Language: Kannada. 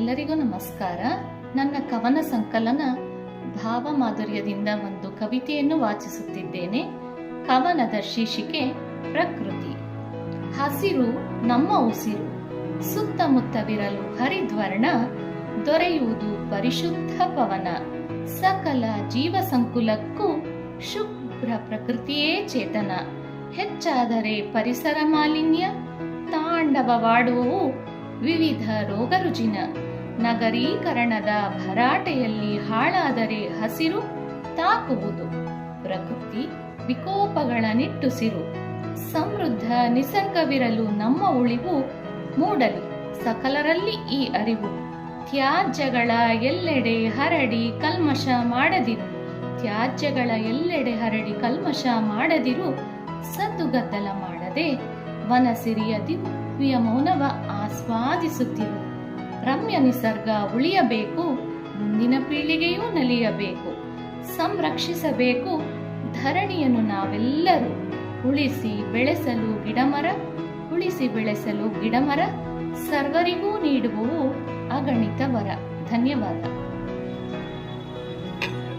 ಎಲ್ಲರಿಗೂ ನಮಸ್ಕಾರ. ನನ್ನ ಕವನ ಸಂಕಲನ ಭಾವ ಮಾಧುರ್ಯದಿಂದ ಒಂದು ಕವಿತೆಯನ್ನು ವಾಚಿಸುತ್ತಿದ್ದೇನೆ. ಕವನದ ಶೀರ್ಷಿಕೆ ಪ್ರಕೃತಿ. ಹಸಿರು ನಮ್ಮ ಉಸಿರು, ಸುತ್ತಮುತ್ತವಿರಲು ಹರಿದ್ವರ್ಣ, ದೊರೆಯುವುದು ಪರಿಶುದ್ಧ ಪವನ. ಸಕಲ ಜೀವ ಸಂಕುಲಕ್ಕೂ ಶುಭ್ರ ಪ್ರಕೃತಿಯೇ ಚೇತನ. ಹೆಚ್ಚಾದರೆ ಪರಿಸರ ಮಾಲಿನ್ಯ, ತಾಂಡವವಾಡುವವು ವಿವಿಧ ರೋಗ ರುಜಿನ ನಗರೀಕರಣದ ಭರಾಟೆಯಲ್ಲಿ ಹಾಳಾದರೆ ಹಸಿರು ತಾಕುವುದು. ಪ್ರಕೃತಿ ವಿಕೋಪಗಳ ನಿಟ್ಟುಸಿರು ಸಮೃದ್ಧ ನಿಸರ್ಗವಿರಲು ನಮ್ಮ ಉಳಿವು ಮೂಡಲಿ. ಸಕಲರಲ್ಲಿ ಈ ಅರಿವು. ತ್ಯಾಜ್ಯಗಳ ಎಲ್ಲೆಡೆ ಹರಡಿ ಕಲ್ಮಶ ಮಾಡದಿರು. ತ್ಯಾಜ್ಯಗಳ ಎಲ್ಲೆಡೆ ಹರಡಿ ಕಲ್ಮಶ ಮಾಡದಿರು. ಸದ್ದುಗದ್ದಲ ಮಾಡದೆ ವನಸಿರಿಯ ದಿವ್ಯ ಮೌನವ ಆಸ್ವಾದಿಸುತ್ತಿರು. ರಮ್ಯ ನಿಸರ್ಗ ಉಳಿಯಬೇಕು, ಮುಂದಿನ ಪೀಳಿಗೆಯೂ ನಲಿಯಬೇಕು, ಸಂರಕ್ಷಿಸಬೇಕು, ಧರಣಿಯನ್ನು ನಾವೆಲ್ಲರೂ ಉಳಿಸಿ ಬೆಳೆಸಲು ಗಿಡಮರ, ಉಳಿಸಿ ಬೆಳೆಸಲು ಗಿಡಮರ, ಸರ್ವರಿಗೂ ನೀಡುವವು ಅಗಣಿತ ವರ. ಧನ್ಯವಾದ.